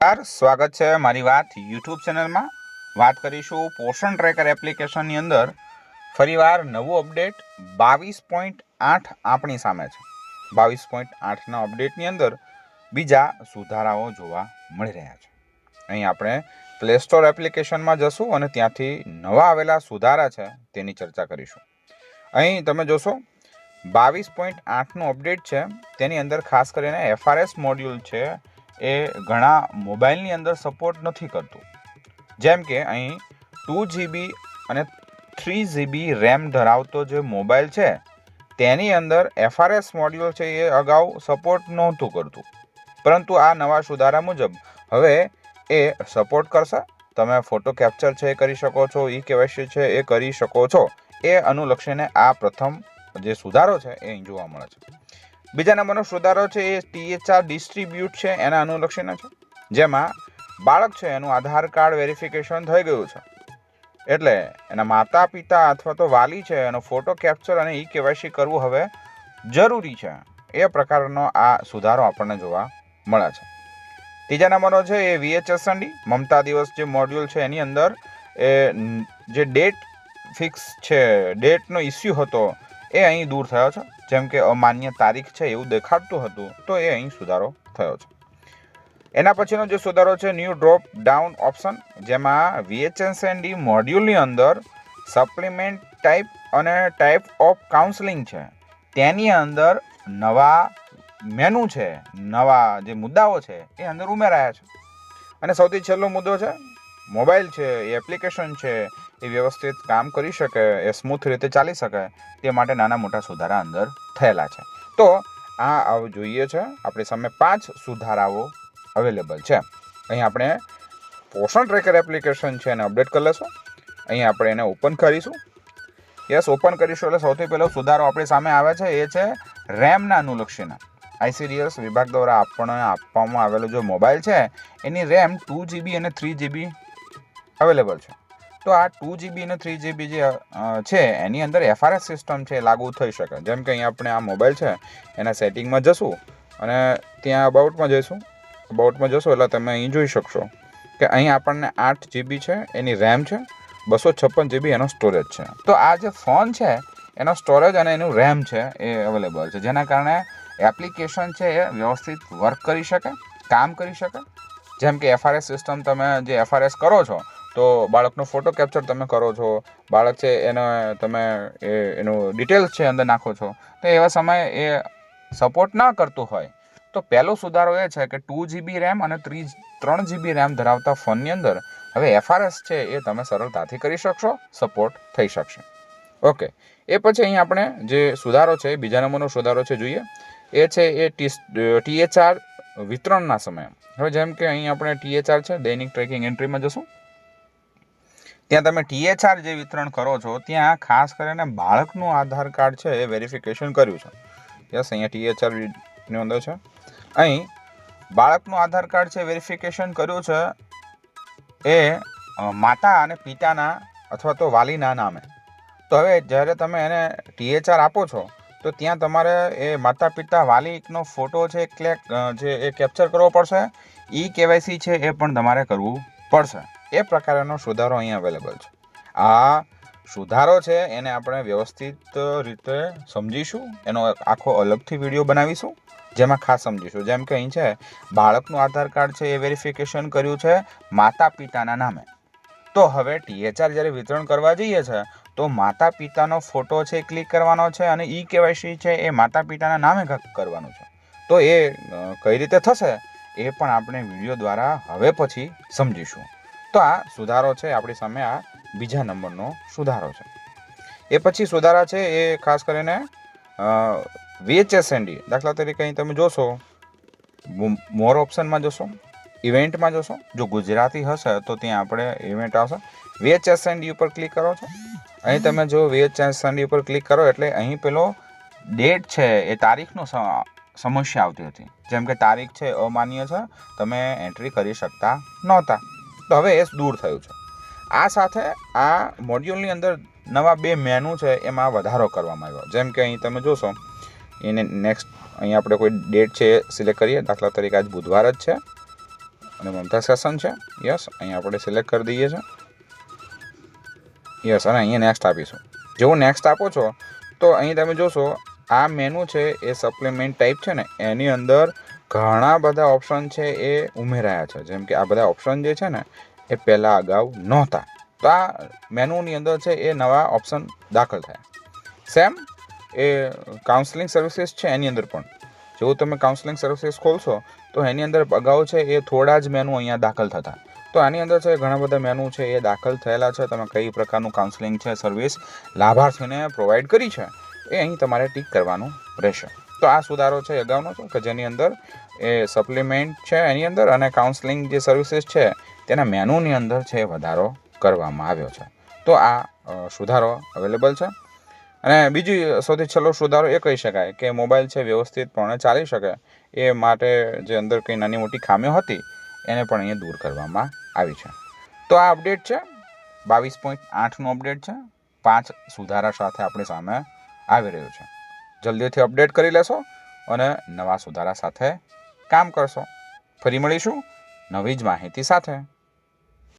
નમસ્કાર, સ્વાગત છે મારી વાત યુટ્યુબ ચેનલમાં. વાત કરીશું પોષણ ટ્રેકર એપ્લિકેશનની અંદર ફરીવાર નવું અપડેટ બાવીસ પોઈન્ટ આઠ આપણી સામે છે. બાવીસ પોઈન્ટ આઠના અપડેટની અંદર બીજા સુધારાઓ જોવા મળી રહ્યા છે. અહીં આપણે પ્લે સ્ટોર એપ્લિકેશનમાં જશું અને ત્યાંથી નવા આવેલા સુધારા છે તેની ચર્ચા કરીશું. અહીં તમે જોશો, બાવીસ પોઈન્ટ આઠનું અપડેટ છે. તેની અંદર ખાસ કરીને એફઆરએસ મોડ્યુલ છે એ ઘણા મોબાઈલની અંદર સપોર્ટ નથી કરતું. જેમ કે અહીં ટુ જીબી અને થ્રી જીબી રેમ ધરાવતો જે મોબાઈલ છે, તેની અંદર એફઆરએસ મોડ્યુલ છે એ અગાઉ સપોર્ટ નહોતું કરતું. પરંતુ આ નવા સુધારા મુજબ હવે એ સપોર્ટ કરશે. તમે ફોટો કેપ્ચર છે એ કરી શકો છો ઈ કેવાયસી છે એ કરી શકો છો. એ અનુલક્ષીને આ પ્રથમ જે સુધારો છે એ જોવા મળે છે. બીજા નંબરનો સુધારો છે એ ટીએચઆર ડિસ્ટ્રીબ્યુટ છે, એના અનુલક્ષીને છે. જેમાં બાળક છે, એનું આધાર કાર્ડ વેરિફિકેશન થઈ ગયું છે. એટલે એના માતા પિતા અથવા તો વાલી છે, એનો ફોટો કેપ્ચર અને ઈ કેવાયસી કરવું હવે જરૂરી છે. એ પ્રકારનો આ સુધારો આપણને જોવા મળે છે. ત્રીજા નંબરનો છે એ વીએચએસએનડી મમતા દિવસ જે મોડ્યુલ છે, એની અંદર એ, જે ડેટ ફિક્સ છે, ડેટનો ઇસ્યુ હતો એ અહીં દૂર થયો છે. જેમ કે અમાન્ય તારીખ છે એવું દેખાડતું હતું, તો એ અહીં સુધારો થયો છે. એના પછીનો જે સુધારો છે ન્યૂ ડ્રોપ ડાઉન ઓપ્શન જેમાં વીએચએસએનડી મોડ્યુલની અંદર સપ્લિમેન્ટ ટાઈપ અને ટાઈપ ઓફ કાઉન્સલિંગ છે. તેની અંદર નવા મેનુ છે, નવા જે મુદ્દાઓ છે, એ અંદર ઉમેરાયા છે. અને સૌથી છેલ્લો મુદ્દો છે મોબાઈલ છે, એ એપ્લિકેશન છે, એ વ્યવસ્થિત કામ કરી શકે, એ સ્મૂથ રીતે ચાલી શકે, તે માટે નાના મોટા સુધારા અંદર થયેલા છે. તો આ આવું જોઈએ છે. આપણી સામે પાંચ સુધારાઓ અવેલેબલ છે. અહીં આપણે પોષણ ટ્રેકર એપ્લિકેશન છે, એને અપડેટ કરી લેશું. અહીં આપણે એને ઓપન કરીશું. યસ ઓપન કરીશું એટલે સૌથી પહેલો સુધારો આપણી સામે આવે છે, એ છે રેમના અનુલક્ષીના. આઈસીડીએસ વિભાગ દ્વારા આપણને આપવામાં આવેલો જો મોબાઈલ છે, એની રેમ ટુ જીબી અને થ્રી જીબી અવેલેબલ છે. તો આ ટુ જીબી અને થ્રી જીબી જે છે, એની અંદર એફઆરએસ સિસ્ટમ છે લાગુ થઈ શકે. જેમ કે અહીં આપણે આ મોબાઈલ છે, એના સેટિંગમાં જશું અને ત્યાં અબાઉટમાં જઈશું. અબાઉટમાં જશો એટલે તમે અહીં જોઈ શકશો કે અહીં આપણને આઠ જીબી છે, એની રેમ છે, બસો છપ્પન જીબી એનો સ્ટોરેજ છે. તો આ જે ફોન છે, એનો સ્ટોરેજ અને એનું રેમ છે એ અવેલેબલ છે. જેના કારણે એપ્લિકેશન છે એ વ્યવસ્થિત વર્ક કરી શકે, કામ કરી શકે. જેમ કે એફઆરએસ સિસ્ટમ તમે જે એફઆરએસ કરો છો તો બાળકનો ફોટો કેપ્ચર તમે કરો છો. બાળક છે એને તમે એ, એનું ડિટેલ્સ છે અંદર નાખો છો. તો એવા સમયે એ સપોર્ટ ના કરતું હોય. તો પહેલો સુધારો એ છે કે ટુ જીબી રેમ અને ત્રી ત્રણ જીબી રેમ ધરાવતા ફોનની અંદર હવે એફઆરએસ છે એ તમે સરળતાથી કરી શકશો સપોર્ટ થઈ શકશે. ઓકે એ પછી અહીં આપણે જે સુધારો છે, બીજા નંબરનો સુધારો છે જોઈએ. એ છે એ ટીએચઆર વિતરણના સમયે. હવે જેમ કે અહીં આપણે ટીએચઆર છે, દૈનિક ટ્રેકિંગ એન્ટ્રીમાં જશું. ત્યાં તમે ટીએચઆર જે વિતરણ કરો છો, ત્યાં ખાસ કરીને બાળકનું આધાર કાર્ડ છે એ વેરિફિકેશન કર્યું છે. યસ, અહીંયા ટીએચઆરની અંદર છે. અહીં બાળકનું આધાર કાર્ડ છે વેરિફિકેશન કર્યું છે એ માતા અને પિતાના અથવા તો વાલીના નામે. તો હવે જ્યારે તમે એને ટીએચઆર આપો છો, તો ત્યાં તમારે એ માતા, પિતા, વાલીનો ફોટો છે ક્લેક જે એ કેપ્ચર કરવો પડશે. ઈ કેવાયસી છે એ પણ તમારે કરવું પડશે. એ પ્રકારનો સુધારો અહીં અવેલેબલ છે. આ સુધારો છે એને આપણે વ્યવસ્થિત રીતે સમજીશું, એનો આખો અલગથી વીડિયો બનાવીશું, જેમાં ખાસ સમજીશું. જેમ કે અહીં છે, બાળકનું આધાર કાર્ડ છે એ વેરિફિકેશન કર્યું છે માતા પિતાના નામે. તો હવે ટીએચઆર જ્યારે વિતરણ કરવા જઈએ છે, તો માતા પિતાનો ફોટો છે ક્લિક કરવાનો છે અને ઈ કેવાયસી છે એ માતા પિતાના નામે કરવાનું છે. તો એ કઈ રીતે થશે એ પણ આપણે વીડિયો દ્વારા હવે પછી સમજીશું. તો આ સુધારો છે, આપણી સામે આ બીજા નંબરનો સુધારો છે. એ પછી સુધારા છે, એ ખાસ કરીને વીએચએસએનડી દાખલા તરીકે અહીં તમે જોશો મોર ઓપ્શનમાં જોશો ઇવેન્ટમાં જોશો, જો ગુજરાતી હશે તો ત્યાં આપણે ઇવેન્ટ આવશે. વીએચએસએનડી ઉપર ક્લિક કરો છો. અહીં તમે જો વીએચએસએનડી ઉપર ક્લિક કરો, એટલે અહીં પેલો ડેટ છે, એ તારીખનો સમસ્યા આવતી હતી. જેમ કે તારીખ છે, અમાન્ય છે, તમે એન્ટ્રી કરી શકતા નહોતા. તો હવે એ દૂર થયું છે. આ સાથે આ મોડ્યુલની અંદર નવા બે મેનુ છે, એમાં વધારો કરવામાં આવ્યો. જેમ કે અહીં તમે જોશો, એને નેક્સ્ટ અહીં આપણે કોઈ ડેટ છે સિલેક્ટ કરીએ, દાખલા તરીકે આજ બુધવાર જ છે, અને મમતા સેશન છે. યસ અહીં આપણે સિલેક્ટ કરી દઈએ છીએ. યસ અને અહીંયા નેક્સ્ટ આપીશું. જેવું નેક્સ્ટ આપો છો, તો અહીં તમે જોશો, આ મેનુ છે એ સપ્લિમેન્ટ ટાઈપ છે ને, એની અંદર ઘણા બધા ઓપ્શન છે એ ઉમેરાયા છે. જેમ કે આ બધા ઓપ્શન જે છે ને, એ પહેલાં અગાઉ નહોતા. તો આ મેનુની અંદર છે એ નવા ઓપ્શન દાખલ થયા. સેમ એ કાઉન્સેલિંગ સર્વિસીસ છે એની અંદર પણ. જેવું તમે કાઉન્સલિંગ સર્વિસીસ ખોલશો, તો એની અંદર અગાઉ છે એ થોડા જ મેનુ અહીંયા દાખલ થતા. તો આની અંદર છે ઘણા બધા મેનુ છે એ દાખલ થયેલા છે. તમે કઈ પ્રકારનું કાઉન્સેલિંગ છે સર્વિસ લાભાર્થીને પ્રોવાઈડ કરી છે, એ અહીં તમારે ટીક કરવાનું રહેશે. તો આ સુધારો છે અગાઉનો છે કે જેની અંદર એ સપ્લિમેન્ટ છે એની અંદર અને કાઉન્સલિંગ જે સર્વિસીસ છે તેના મેનુની અંદર છે વધારો કરવામાં આવ્યો છે. તો આ સુધારો અવેલેબલ છે. અને બીજી સૌથી છેલ્લો સુધારો એ કહી શકાય કે મોબાઈલ છે વ્યવસ્થિતપણે ચાલી શકે એ માટે જે અંદર કંઈ નાની મોટી ખામીઓ હતી એને પણ અહીંયા દૂર કરવામાં આવી છે. તો આ અપડેટ છે. બાવીસ પોઈન્ટ આઠનું અપડેટ છે. પાંચ સુધારા સાથે આપણી સામે આવી રહ્યું છે. જલ્દીથી અપડેટ કરી લેશો અને નવા સુધારા સાથે કામ કરશો. ફરી મળીશું નવી જ માહિતી સાથે.